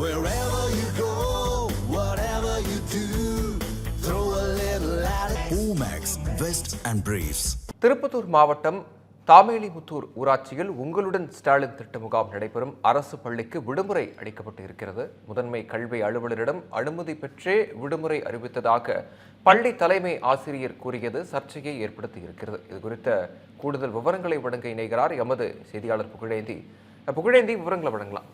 Wherever you go, whatever you do, throw a little at it. Omax, Vest and Briefs. Tirupattur மாவட்டம் தாமேலிமுத்தூர் ஊராட்சியில் உங்களுடன் ஸ்டாலின் திட்ட முகாம் நடைபெறும். அரசு பள்ளிக்கு விடுமுறை அளிக்கப்பட்டு இருக்கிறது. முதன்மை கல்வி அலுவலரிடம் அனுமதி பெற்றே விடுமுறை அறிவித்ததாக பள்ளி தலைமை ஆசிரியர் கூறியது சர்ச்சையை ஏற்படுத்தி இருக்கிறது. இது குறித்த கூடுதல் விவரங்களை வழங்க இணைகிறார் எமது செய்தியாளர் புகழேந்தி. புகழேந்தி விவரங்களை வழங்கலாம்.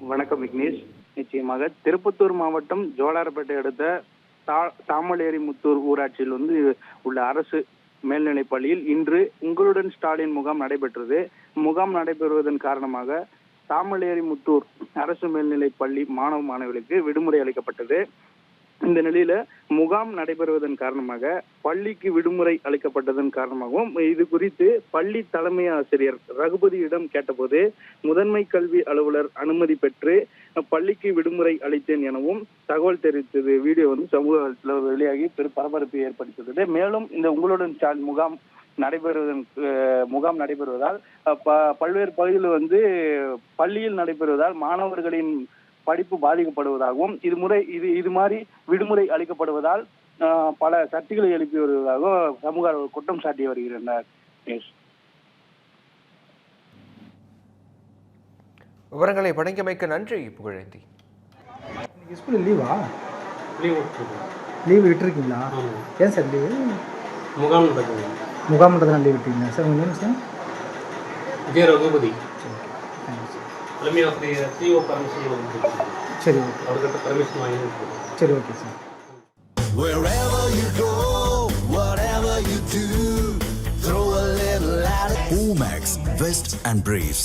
வணக்கம் விக்னேஷ். நிச்சயமாக திருப்பத்தூர் மாவட்டம் ஜோலார்பேட்டை அடுத்த தா- தாமலேரிமுத்தூர் ஊராட்சியில் வந்து உள்ள அரசு மேல்நிலைப் பள்ளியில் இன்று உங்களுடன் ஸ்டாலின் முகாம் நடைபெற்றது. முகாம் நடைபெறுவதன் காரணமாக தாமலேரிமுத்தூர் அரசு மேல்நிலைப் பள்ளி மாணவ மாணவிகளுக்கு விடுமுறை அளிக்கப்பட்டது. இந்த நிலையில முகாம் நடைபெறுவதன் காரணமாக பள்ளிக்கு விடுமுறை அளிக்கப்பட்டதன் காரணமாகவும் இது குறித்து பள்ளி தலைமை ஆசிரியர் ரகுபதியிடம் கேட்டபோது முதன்மை கல்வி அலுவலர் அனுமதி பெற்று பள்ளிக்கு விடுமுறை அளித்தேன் எனவும் தகவல் தெரிவித்தது. வீடியோ வந்து சமூக வெளியாகி பெரும் பரபரப்பை ஏற்படுத்தியது மேலும் இந்த உங்களுடன் ஸ்டாலின் முகாம் நடைபெறுவதன் முகாம் நடைபெறுவதால் ப- பல்வேறு பகுதிகளில் வந்து பள்ளியில் நடைபெறுவதால் மாணவர்களின் படிப்பு பாதிக்கப்படுவதாகவும் இது முறை இது இது மாதிரி விடுமுறை அளிக்கப்படுவதால் பல சர்ச்சைகளை எழுப்பி வருவதாகவும் சமூக குற்றம் சாட்டி வருகின்றனர். விவரங்களை வழங்கியமைக்க நன்றி புகழேந்தி. ஸ்கூலில் லீவா லீவ் லீவு விட்டுருக்கீங்களா? ஏன் சார் லீவு முகாம் முகாமன்றதுனால லீவ் விட்டீங்களா சார் உங்கள் name sir Vijaya Raghupathi. Sir தலைமை ஆசிரியர் சிஓ பர்மிஷன் வந்து சரி ஓகே அவர்கிட்ட பர்மிஷன் வாங்கிட்டு சரி okay sir Wherever you go, whatever you do, throw a little at it. Omax, Vest and Briefs.